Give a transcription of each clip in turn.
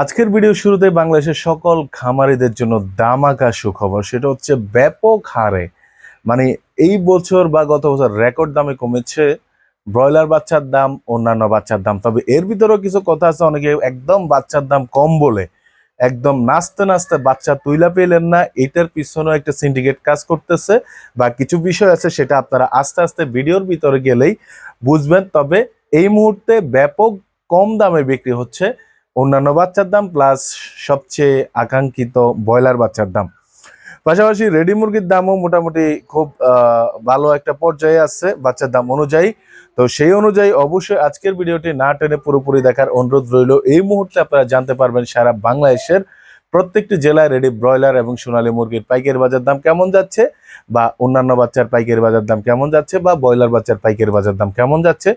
আজকের ভিডিও শুরুতে বাংলাদেশের সকল খামারিদের জন্য দামাকা সুখবর। সেটা হচ্ছে ব্যাপক হারে। মানে এই বছর বা গত বছর রেকর্ড দামে কমেছে ব্রয়লার বাচ্চার দাম, অন্যান্য বাচ্চার দাম। তবে এর ভিতরেও কিছু কথা আছে, অনেকে একদম বাচ্চার দাম কম বলে। একদম নাচতে নাচতে বাচ্চা তুইলা পেলেন না, এটার পিছনেও একটা সিন্ডিকেট কাজ করতেছে। বা কিছু বিষয় আছে, সেটা আপনারা আস্তে আস্তে ভিডিওর ভিতরে গেলেই বুঝবেন। তবে এই মুহূর্তে ব্যাপক কম দামে বিক্রি হচ্ছে অন্যান্য বাচ্চার দাম প্লাস সবচেয়ে আকাঙ্ক্ষিত ব্রয়লার বাচ্চার দাম। পাশাপাশি রেডি মুরগির দামও মোটামুটি খুব ভালো একটা পর্যায়ে আছে বাচ্চার দাম অনুযায়ী। তো সেই অনুযায়ী অবশ্যই আজকের ভিডিওটি না টেনে পুরোপুরি দেখার অনুরোধ রইল। এই মুহূর্তে আপনারা জানতে পারবেন সারা বাংলাদেশের প্রত্যেকটি জেলায় রেডি ব্রয়লার এবং সোনালী মুরগির পাইকারি বাজার দাম কেমন যাচ্ছে? বা অন্যান্য বাচ্চার পাইকারি বাজার দাম কেমন যাচ্ছে? বা ব্রয়লার বাচ্চার পাইকারি বাজার দাম কেমন যাচ্ছে?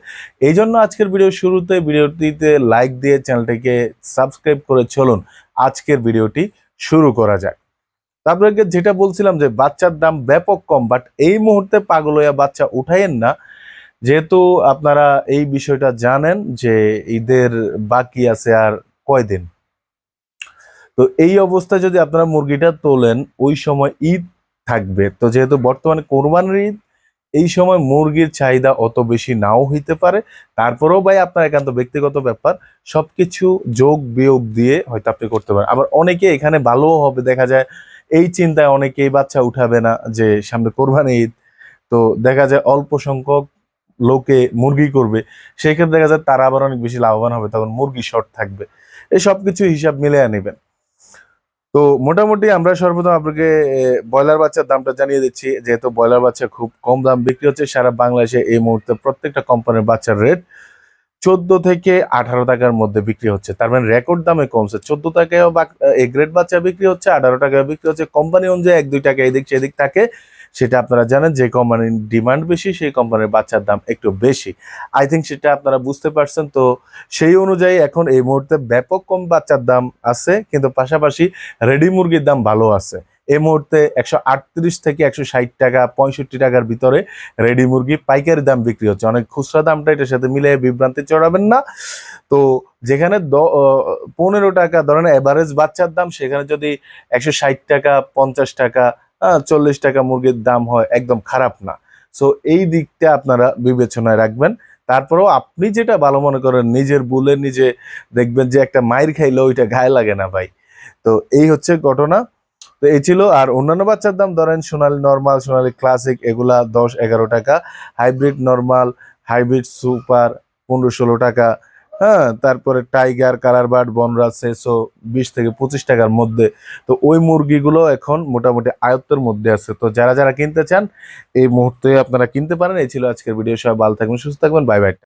এই জন্য আজকের ভিডিও শুরুতে ভিডিওটিতে লাইক দিয়ে চ্যানেলটিকে সাবস্ক্রাইব করে চলুন। আজকের ভিডিওটি শুরু করা যাক। তারপরে যেটা বলছিলাম যে বাচ্চার দাম ব্যাপক কম বাট এই মুহূর্তে পাগল হইয়া বাচ্চা উঠাইয়েন না। যেহেতু আপনারা এই বিষয়টা জানেন যে ঈদের বাকি আছে আর কয়দিন? তো এই অবস্থায় যদি আপনারা মুরগিটা তোলেন, ওই সময় ঈদ থাকবে। তো যেহেতু বর্তমানে কোরবানির ঈদ, এই সময় মুরগির চাহিদা অত বেশি নাও হইতে পারে। তারপরেও ভাই আপনার একান্ত ব্যক্তিগত ব্যাপার, সবকিছু যোগ বিয়োগ দিয়ে হয়তো আপনি করতে পারেন। আবার অনেকে এখানে ভালোও হবে, দেখা যায় এই চিন্তায় অনেকেই বাচ্চা উঠাবে না যে সামনে কোরবানি ঈদ। তো দেখা যায় অল্প সংখ্যক লোকে মুরগি করবে, সেক্ষেত্রে দেখা যায় তারা আবার অনেক বেশি লাভবান হবে, তখন মুরগি শর্ট থাকবে। এই সব কিছু হিসাব মিলিয়ে নেবেন। তো মোটামুটি আমরা সর্বপ্রথম আপনাকে ব্রয়লার বাচ্চার দামটা জানিয়ে দিচ্ছি। যেহেতু ব্রয়লার বাচ্চা খুব কম দাম বিক্রি হচ্ছে, সারা বাংলাদেশে এই মুহূর্তে প্রত্যেকটা কোম্পানির বাচ্চার রেট চোদ্দ থেকে আঠারো টাকার মধ্যে বিক্রি হচ্ছে। তার মানে রেকর্ড দামে কমছে। চোদ্দ টাকায় এ গ্রেড বাচ্চা বিক্রি হচ্ছে, আঠারো টাকায় বিক্রি হচ্ছে। কোম্পানি অনুযায়ী এক, দুই টাকা এদিক সেদিক থাকে। সেটা আপনারা জানেন যে কোম্পানির ডিমান্ড বেশি, সেই কোম্পানির বাচ্চার দাম একটু বেশি। আই থিঙ্ক সেটা আপনারা বুঝতে পারছেন। তো সেই অনুযায়ী এখন এই মুহূর্তে ব্যাপক কম বাচ্চার দাম আছে, কিন্তু পাশাপাশি রেডি মুরগির দাম ভালো আছে। এই মুহূর্তে একশো আটত্রিশ থেকে একশো ষাট টাকা, পঁয়ষট্টি টাকার ভিতরে রেডি মুরগি পাইকারি দাম বিক্রি হচ্ছে। অনেক খুচরা দামটা এটার সাথে মিলে বিভ্রান্তি চড়াবেন না। তো যেখানে পনেরো টাকা ধরেন এভারেজ বাচ্চার দাম, সেখানে যদি একশো ষাট টাকা, পঞ্চাশ টাকা চল্লিশ টাকা মুরগির দাম হয়, একদম খারাপ না। সো এই দিকটা আপনারা বিবেচনায় রাখবেন। তারপরেও আপনি যেটা ভালো মনে করেন, নিজের বুলে নিজে দেখবেন যে একটা মায়ের খাইলে ওইটা গায়ে লাগে না ভাই। তো এই হচ্ছে ঘটনা। তো এই ছিল, আর অন্যান্য বাচ্চার দাম ধরেন সোনালি নর্মাল, সোনালি ক্লাসিক এগুলা দশ এগারো টাকা। হাইব্রিড নর্মাল হাইব্রিড সুপার পনেরো ষোলো টাকা। হ্যাঁ তারপরে টাইগার কালার বার্ড বনরাজ, সেসো, বিশ থেকে পঁচিশ টাকার মধ্যে। তো ওই মুরগিগুলো এখন মোটামুটি আয়ত্তের মধ্যে আছে। তো যারা যারা কিনতে চান, এই মুহূর্তে আপনারা কিনতে পারেন। এই ছিল আজকের ভিডিও। সবাই ভালো থাকবেন, সুস্থ থাকবেন। Bye bye.